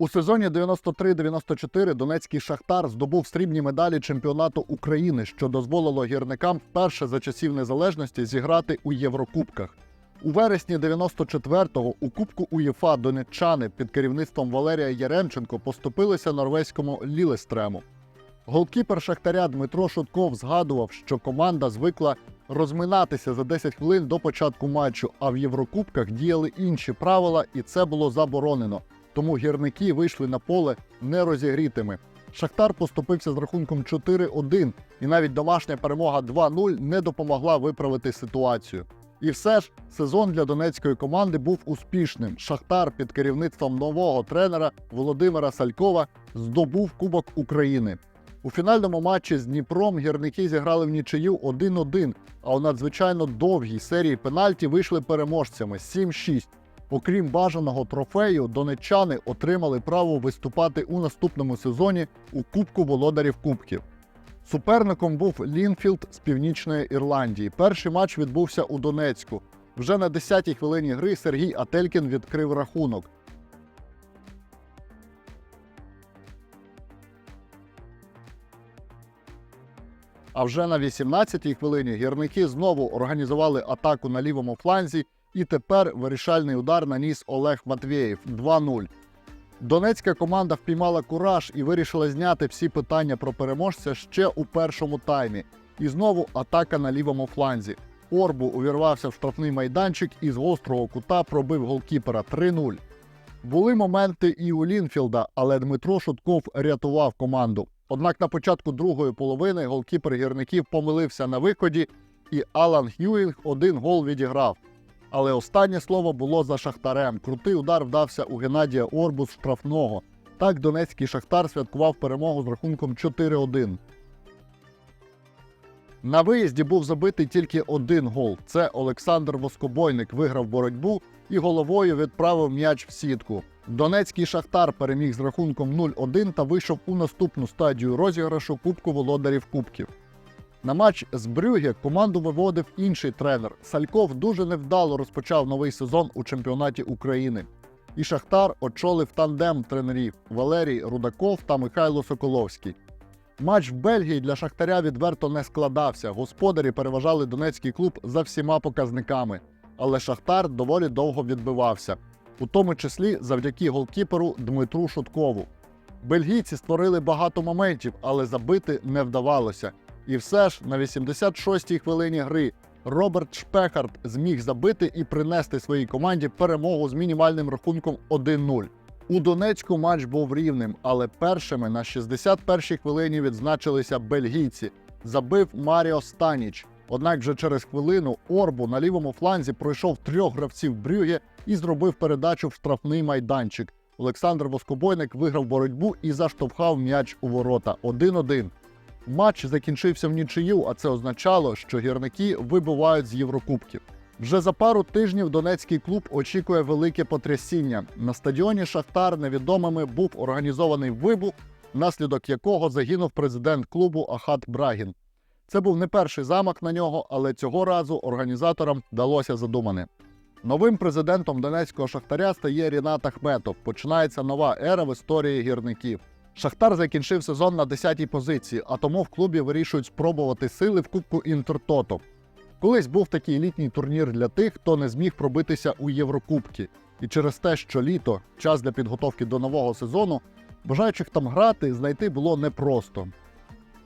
У сезоні 93-94 Донецький Шахтар здобув срібні медалі чемпіонату України, що дозволило гірникам вперше за часів незалежності зіграти у Єврокубках. У вересні 94-го у Кубку УЄФА донеччани під керівництвом Валерія Яремченко поступилися норвезькому Лілестрему. Голкіпер Шахтаря Дмитро Шутков згадував, що команда звикла розминатися за 10 хвилин до початку матчу, а в Єврокубках діяли інші правила, і це було заборонено. Тому гірники вийшли на поле нерозігрітими. Шахтар поступився з рахунком 4-1, і навіть домашня перемога 2-0 не допомогла виправити ситуацію. І все ж сезон для донецької команди був успішним. Шахтар під керівництвом нового тренера Володимира Салькова здобув Кубок України. У фінальному матчі з Дніпром гірники зіграли в нічию 1-1, а у надзвичайно довгій серії пенальті вийшли переможцями 7-6. Окрім бажаного трофею, донеччани отримали право виступати у наступному сезоні у Кубку володарів Кубків. Суперником був Лінфілд з Північної Ірландії. Перший матч відбувся у Донецьку. Вже на 10-й хвилині гри Сергій Ателькін відкрив рахунок. А вже на 18-й хвилині гірники знову організували атаку на лівому фланзі, і тепер вирішальний удар наніс Олег Матвєєв 2-0. Донецька команда впіймала кураж і вирішила зняти всі питання про переможця ще у першому таймі. І знову атака на лівому фланзі. Орбу увірвався в штрафний майданчик і з гострого кута пробив голкіпера 3-0. Були моменти і у Лінфілда, але Дмитро Шутков рятував команду. Однак на початку другої половини голкіпер гірників помилився на виході, і Алан Х'юінг один гол відіграв. Але останнє слово було за Шахтарем. Крутий удар вдався у Геннадія Орбу з штрафного. Так донецький Шахтар святкував перемогу з рахунком 4-1. На виїзді був забитий тільки один гол. Це Олександр Воскобойник виграв боротьбу і головою відправив м'яч в сітку. Донецький Шахтар переміг з рахунком 0-1 та вийшов у наступну стадію розіграшу Кубку володарів Кубків. На матч з Брюге команду виводив інший тренер. Сальков дуже невдало розпочав новий сезон у чемпіонаті України. І Шахтар очолив тандем тренерів Валерій Рудаков та Михайло Соколовський. Матч в Бельгії для Шахтаря відверто не складався. Господарі переважали донецький клуб за всіма показниками, але Шахтар доволі довго відбивався, у тому числі завдяки голкіперу Дмитру Шуткову. Бельгійці створили багато моментів, але забити не вдавалося. І все ж на 86-й хвилині гри Роберт Шпехард зміг забити і принести своїй команді перемогу з мінімальним рахунком 1-0. У Донецьку матч був рівним, але першими на 61-й хвилині відзначилися бельгійці. Забив Маріо Станіч. Однак вже через хвилину Орбу на лівому фланзі пройшов трьох гравців Брюге і зробив передачу в штрафний майданчик. Олександр Воскобойник виграв боротьбу і заштовхав м'яч у ворота 1-1. Матч закінчився в нічию, а це означало, що гірники вибувають з Єврокубків. Вже за пару тижнів донецький клуб очікує велике потрясіння. На стадіоні Шахтар невідомими був організований вибух, внаслідок якого загинув президент клубу Ахат Брагін. Це був не перший замах на нього, але цього разу організаторам вдалося задумане. Новим президентом донецького шахтаря стає Рінат Ахметов. Починається нова ера в історії гірників. Шахтар закінчив сезон на 10-й позиції, а тому в клубі вирішують спробувати сили в Кубку Інтертото. Колись був такий літній турнір для тих, хто не зміг пробитися у Єврокубки. І через те, що літо час для підготовки до нового сезону, бажаючих там грати знайти було непросто.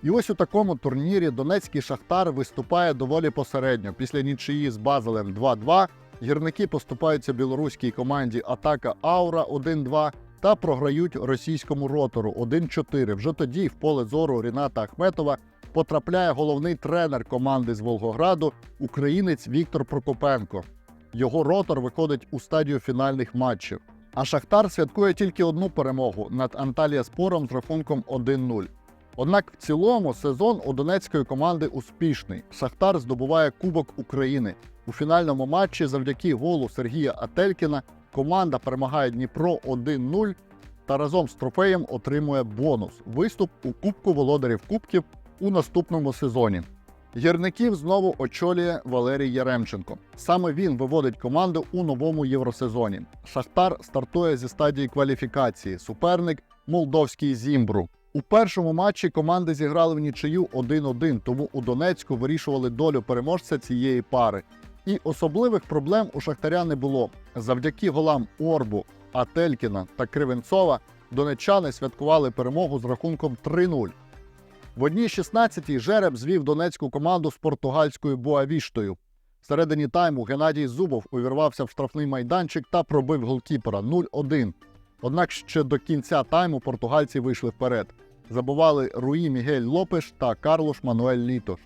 І ось у такому турнірі Донецький Шахтар виступає доволі посередньо. Після нічиї з Базелем 2-2 гірники поступаються білоруській команді Атака Аура 1-2 та програють російському ротору 1-4. Вже тоді в поле зору Ріната Ахметова потрапляє головний тренер команди з Волгограду, українець Віктор Прокопенко. Його ротор виходить у стадію фінальних матчів. А Шахтар святкує тільки одну перемогу над Анталія Спором з рахунком 1-0. Однак в цілому сезон у донецької команди успішний. Шахтар здобуває Кубок України. У фінальному матчі завдяки голу Сергія Ателькіна команда перемагає Дніпро 1-0 та разом з трофеєм отримує бонус виступ у Кубку володарів Кубків у наступному сезоні. Гірників знову очолює Валерій Яремченко. Саме він виводить команду у новому євросезоні. Шахтар стартує зі стадії кваліфікації. Суперник молдовський Зімбру. У першому матчі команди зіграли в нічию 1-1, тому у Донецьку вирішували долю переможця цієї пари. І особливих проблем у Шахтаря не було. Завдяки голам Орбу, Ателькіна та Кривенцова донеччани святкували перемогу з рахунком 3-0. В одній 16-й жереб звів донецьку команду з португальською Буавіштою. Всередині тайму Геннадій Зубов увірвався в штрафний майданчик та пробив голкіпера 0-1. Однак ще до кінця тайму португальці вийшли вперед. Забували Руї Мігель Лопеш та Карлош Мануель Літош.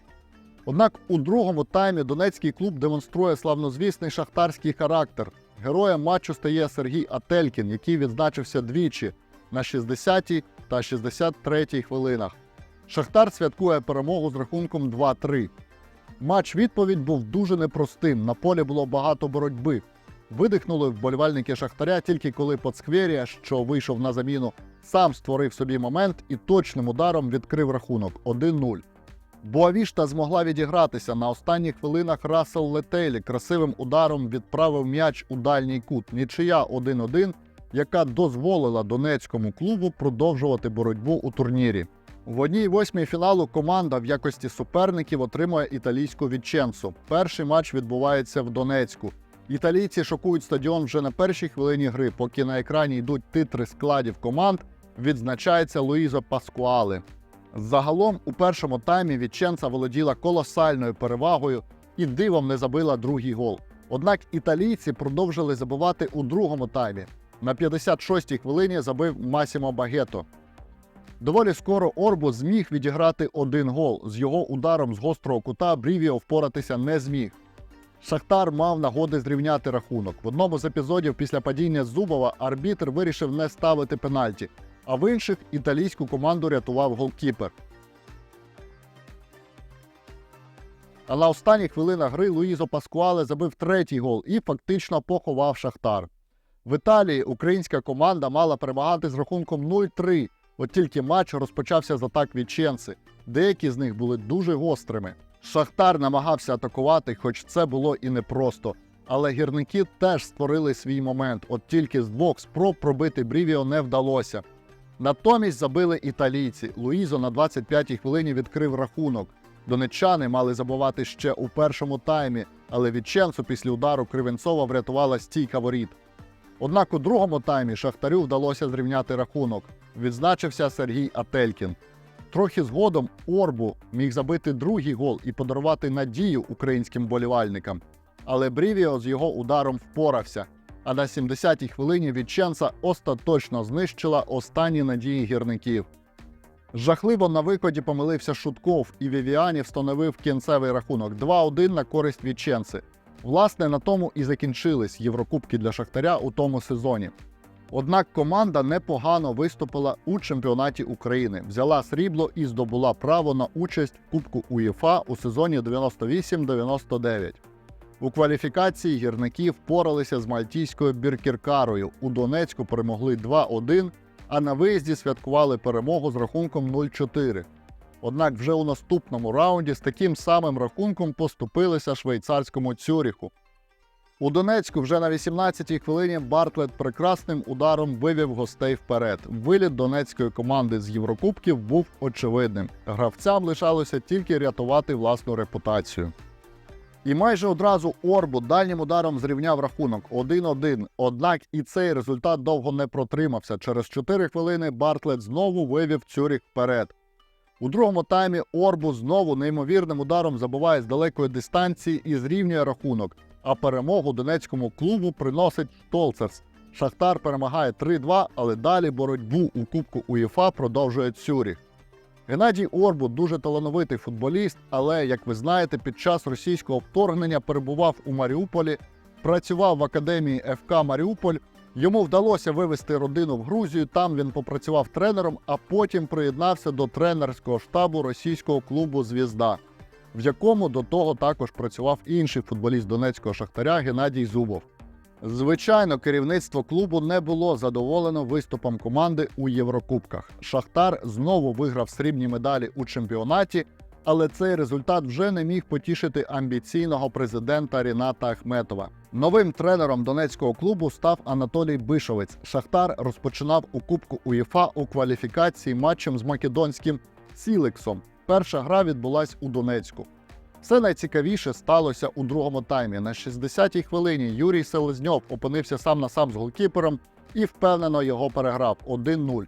Однак у другому таймі донецький клуб демонструє славнозвісний шахтарський характер. Героєм матчу стає Сергій Ателькін, який відзначився двічі на 60-й та 63-й хвилинах. Шахтар святкує перемогу з рахунком 2-3. Матч відповідь був дуже непростим. На полі було багато боротьби. Видихнули вболівальники Шахтаря тільки коли Поцхвєрія, що вийшов на заміну, сам створив собі момент і точним ударом відкрив рахунок 1-0. Буавішта змогла відігратися на останніх хвилинах Рассел Летейлі красивим ударом відправив м'яч у дальній кут. Нічия 1-1, яка дозволила донецькому клубу продовжувати боротьбу у турнірі. В одній восьмій фіналу команда в якості суперників отримує італійську Віченцу. Перший матч відбувається в Донецьку. Італійці шокують стадіон вже на першій хвилині гри, поки на екрані йдуть титри складів команд. Відзначається Луїзо Паскуале. Загалом у першому таймі Віченца володіла колосальною перевагою і дивом не забила другий гол. Однак італійці продовжили забивати у другому таймі. На 56-й хвилині забив Масімо Багето. Доволі скоро Орбу зміг відіграти один гол. З його ударом з гострого кута Брівіо впоратися не зміг. Шахтар мав нагоди зрівняти рахунок. В одному з епізодів після падіння Зубова арбітр вирішив не ставити пенальті, а в інших італійську команду рятував голкіпер. А на останніх хвилинах гри Луїзо Паскуале забив третій гол і фактично поховав Шахтар. В Італії українська команда мала перемагати з рахунком 0-3. От тільки матч розпочався з атак Віченци. Деякі з них були дуже гострими. Шахтар намагався атакувати, хоч це було і непросто. Але гірники теж створили свій момент. От тільки з двох спроб пробити Брівіо не вдалося. Натомість забили італійці. Луїзо на 25-й хвилині відкрив рахунок. Донеччани мали забувати ще у першому таймі, але Віченцу після удару Кривенцова врятувала стійка воріт. Однак у другому таймі Шахтарю вдалося зрівняти рахунок. Відзначився Сергій Ателькін. Трохи згодом Орбу міг забити другий гол і подарувати надію українським болівальникам. Але Брівіо з його ударом впорався. А на 70-й хвилині Віченца остаточно знищила останні надії гірників. Жахливо на виході помилився Шутков, і Вівіані встановив кінцевий рахунок 2-1 на користь Віченци. Власне, на тому і закінчились Єврокубки для Шахтаря у тому сезоні. Однак команда непогано виступила у чемпіонаті України, взяла срібло і здобула право на участь в Кубку УЄФА у сезоні 98-99. У кваліфікації гірники впоралися з мальтійською Біркіркарою. У Донецьку перемогли 2-1, а на виїзді святкували перемогу з рахунком 0-4. Однак вже у наступному раунді з таким самим рахунком поступилися швейцарському Цюріху. У Донецьку вже на 18-й хвилині Бартлет прекрасним ударом вивів гостей вперед. Виліт донецької команди з Єврокубків був очевидним. Гравцям лишалося тільки рятувати власну репутацію. І майже одразу Орбу дальнім ударом зрівняв рахунок 1-1. Однак і цей результат довго не протримався. Через 4 хвилини Бартлет знову вивів Цюріх вперед. У другому таймі Орбу знову неймовірним ударом забуває з далекої дистанції і зрівнює рахунок. А перемогу донецькому клубу приносить Штолцерс. Шахтар перемагає 3-2, але далі боротьбу у Кубку УЄФА продовжує Цюріх. Геннадій Орбу дуже талановитий футболіст, але, як ви знаєте, під час російського вторгнення перебував у Маріуполі, працював в академії ФК Маріуполь. Йому вдалося вивести родину в Грузію. Там він попрацював тренером, а потім приєднався до тренерського штабу російського клубу Звізда, в якому до того також працював інший футболіст донецького шахтаря Геннадій Зубов. Звичайно, керівництво клубу не було задоволено виступом команди у Єврокубках. Шахтар знову виграв срібні медалі у чемпіонаті, Але цей результат вже не міг потішити амбіційного президента Ріната Ахметова. Новим тренером донецького клубу став Анатолій Бишовець. Шахтар розпочинав у Кубку УЄФА у кваліфікації матчем з македонським Сілексом. Перша гра відбулась у Донецьку. Все найцікавіше сталося у другому таймі. На 60-й хвилині Юрій Селезньов опинився сам на сам з голкіпером і впевнено його переграв 1-0.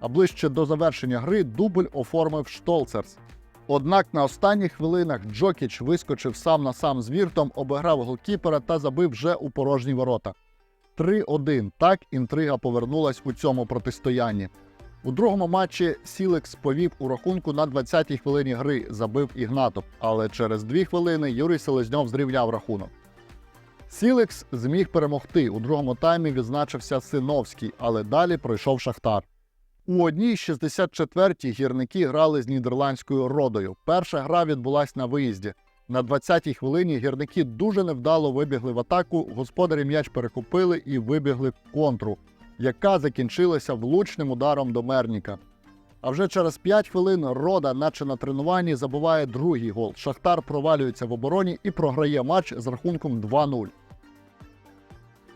А ближче до завершення гри дубль оформив Штолцерс. Однак на останніх хвилинах Джокіч вискочив сам на сам з віртом, обіграв голкіпера та забив вже у порожні ворота. 3-1. Так інтрига повернулась у цьому протистоянні. У другому матчі Сілекс повів у рахунку на 20-й хвилині гри, забив Ігнатов, але через дві хвилини Юрій Селезньов зрівняв рахунок. Сілекс зміг перемогти. У другому таймі відзначився Синовський, але далі пройшов Шахтар. У одній 64-й гірники грали з нідерландською родою. Перша гра відбулась на виїзді. На 20-й хвилині гірники дуже невдало вибігли в атаку, господарі м'яч перекупили і вибігли в контру, яка закінчилася влучним ударом до Мерніка. А вже через 5 хвилин рода, наче на тренуванні, забуває другий гол. Шахтар провалюється в обороні і програє матч з рахунком 2-0.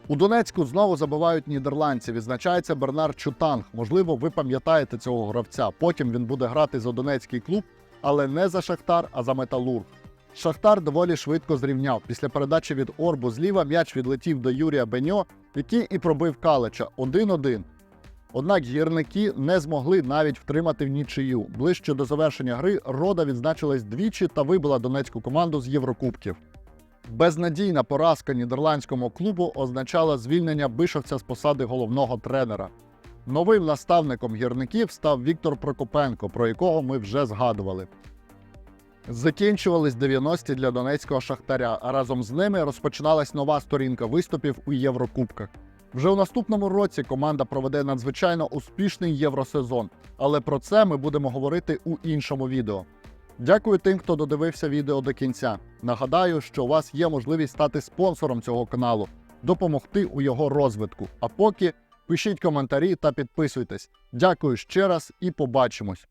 У Донецьку знову забивають нідерландці. Відзначається Бернар Чутанг. Можливо, ви пам'ятаєте цього гравця. Потім він буде грати за донецький клуб, але не за Шахтар, а за Металург. Шахтар доволі швидко зрівняв. Після передачі від Орбу зліва м'яч відлетів до Юрія Беньо, який і пробив Калича 1-1. Однак гірники не змогли навіть втримати в нічию. Ближче до завершення гри рода відзначилась двічі та вибила донецьку команду з Єврокубків. Безнадійна поразка нідерландському клубу означала звільнення бишовця з посади головного тренера. Новим наставником гірників став Віктор Прокопенко, про якого ми вже згадували. Закінчувались 90-ті для донецького шахтаря, а разом з ними розпочиналась нова сторінка виступів у Єврокубках. Вже у наступному році команда проведе надзвичайно успішний євросезон, але про це ми будемо говорити у іншому відео. Дякую тим, хто додивився відео до кінця. Нагадаю, що у вас є можливість стати спонсором цього каналу, допомогти у його розвитку. А поки пишіть коментарі та підписуйтесь. Дякую ще раз і побачимось.